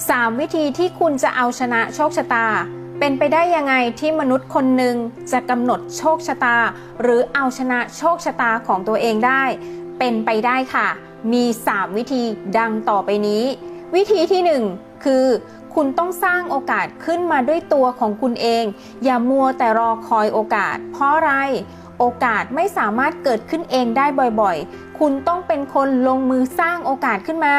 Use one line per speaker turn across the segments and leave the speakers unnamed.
3 วิธีที่คุณจะเอาชนะโชคชะตา เป็นไปได้ยังไงที่มนุษย์คนหนึ่งจะกำหนดโชคชะตา หรือเอาชนะโชคชะตาของตัวเองได้ เป็นไปได้ค่ะ มี 3 วิธีดังต่อไปนี้ วิธีที่ 1 คือ คุณต้องสร้างโอกาสขึ้นมาด้วยตัวของคุณเอง อย่ามัวแต่รอคอยโอกาส เพราะอะไร โอกาสไม่สามารถเกิดขึ้นเองได้บ่อยๆ คุณต้องเป็นคนลงมือสร้างโอกาสขึ้นมา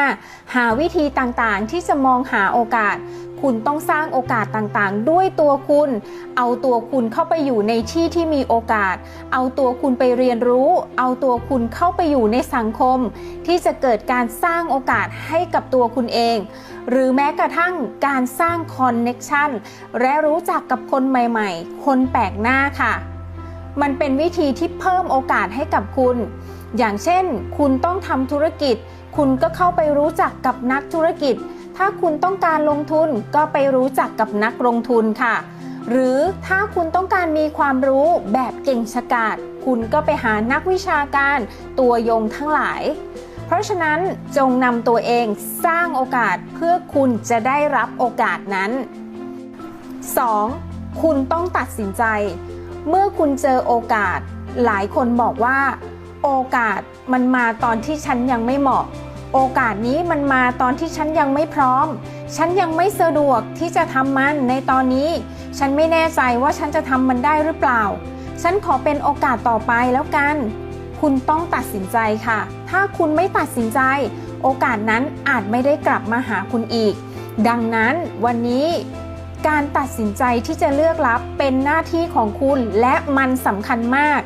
หาวิธีต่างๆ ที่จะมองหาโอกาส คุณต้องสร้างโอกาสต่างๆ ด้วยตัวคุณ เอาตัวคุณเข้าไปอยู่ในที่ที่มีโอกาส เอาตัวคุณไปเรียนรู้ เอาตัวคุณเข้าไปอยู่ในสังคม ที่จะเกิดการสร้างโอกาสให้กับตัวคุณเอง หรือแม้กระทั่งการสร้างคอนเน็กชันและรู้จักกับคนใหม่ๆ คนแปลกหน้าค่ะ มันเป็นวิธีที่เพิ่มโอกาสให้กับคุณ อย่างเช่น คุณต้องทำธุรกิจ คุณก็เข้าไปรู้จักกับนักธุรกิจ ถ้าคุณต้องการลงทุนก็ไปรู้จักกับนักลงทุนค่ะ หรือถ้าคุณต้องการมีความรู้แบบเก่งฉกาจคุณก็ไปหานักวิชาการตัวยงทั้งหลาย เพราะฉะนั้นจงนำตัวเองสร้างโอกาสเพื่อคุณจะได้รับโอกาสนั้น 2. คุณต้องตัดสินใจ เมื่อคุณเจอโอกาส หลายคนบอกว่า โอกาสมันมาตอนที่ฉันยังไม่เหมาะ โอกาสนี้มันมาตอนที่ฉันยังไม่พร้อม ฉันยังไม่สะดวกที่จะทำมันในตอนนี้ ฉันไม่แน่ใจว่าฉันจะทำมันได้หรือเปล่า ฉันขอเป็นโอกาสต่อไปแล้วกัน คุณต้องตัดสินใจค่ะ ถ้าคุณไม่ตัดสินใจ โอกาสนั้นอาจไม่ได้กลับมาหาคุณอีก ดังนั้นวันนี้ การตัดสินใจที่จะเลือกรับเป็นหน้าที่ของคุณและมันสำคัญมาก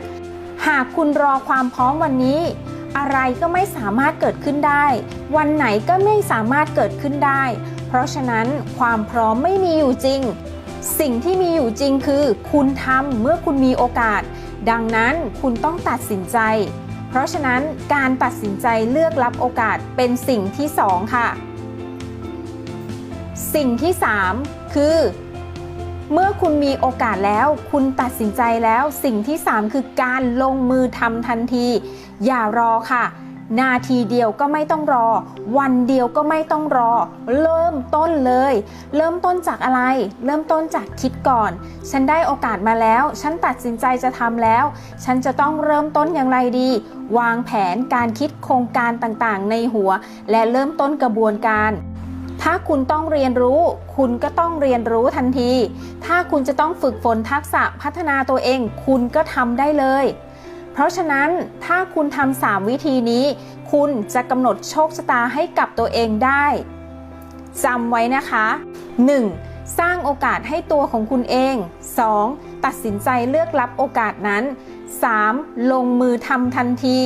หากคุณรอความพร้อมวันนี้ อะไรก็ไม่สามารถเกิดขึ้นได้ วันไหนก็ไม่สามารถเกิดขึ้นได้ เพราะฉะนั้นความพร้อมไม่มีอยู่จริง สิ่งที่มีอยู่จริงคือ คุณทำเมื่อคุณมีโอกาส ดังนั้นคุณต้องตัดสินใจ เพราะฉะนั้นการตัดสินใจเลือกรับโอกาสเป็นสิ่งที่สองค่ะ สิ่งที่ 3 คือ เมื่อคุณมีโอกาสแล้ว คุณตัดสินใจแล้วสิ่งที่ 3 คือการลงมือทำทันที อย่ารอค่ะ นาทีเดียวก็ไม่ต้องรอ วันเดียวก็ไม่ต้องรอ เริ่มต้นเลย เริ่มต้นจากอะไร เริ่มต้นจากคิดก่อน ฉันได้โอกาสมาแล้ว ฉันตัดสินใจจะทำแล้ว ฉันจะต้องเริ่มต้นอย่างไรดี วางแผนการคิดโครงการต่างๆ ในหัว และเริ่มต้นกระบวนการ ถ้าคุณต้องเรียนรู้ คุณก็ต้องเรียนรู้ทันที ถ้าคุณจะต้องฝึกฝนทักษะพัฒนาตัวเอง คุณก็ทำได้เลย เพราะฉะนั้นถ้าคุณทำสามวิธีนี้ คุณจะกำหนดโชคชะตาให้กับตัวเองได้จำไว้นะคะ 1. สร้างโอกาสให้ตัวของคุณเอง 2. ตัดสินใจเลือกรับโอกาสนั้น 3. ลงมือทำทันที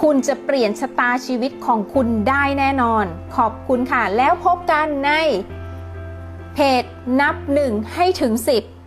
คุณจะเปลี่ยนชะตาชีวิตของคุณได้แน่นอน ขอบคุณค่ะ แล้วพบกันในเพจนับหนึ่งให้ถึง10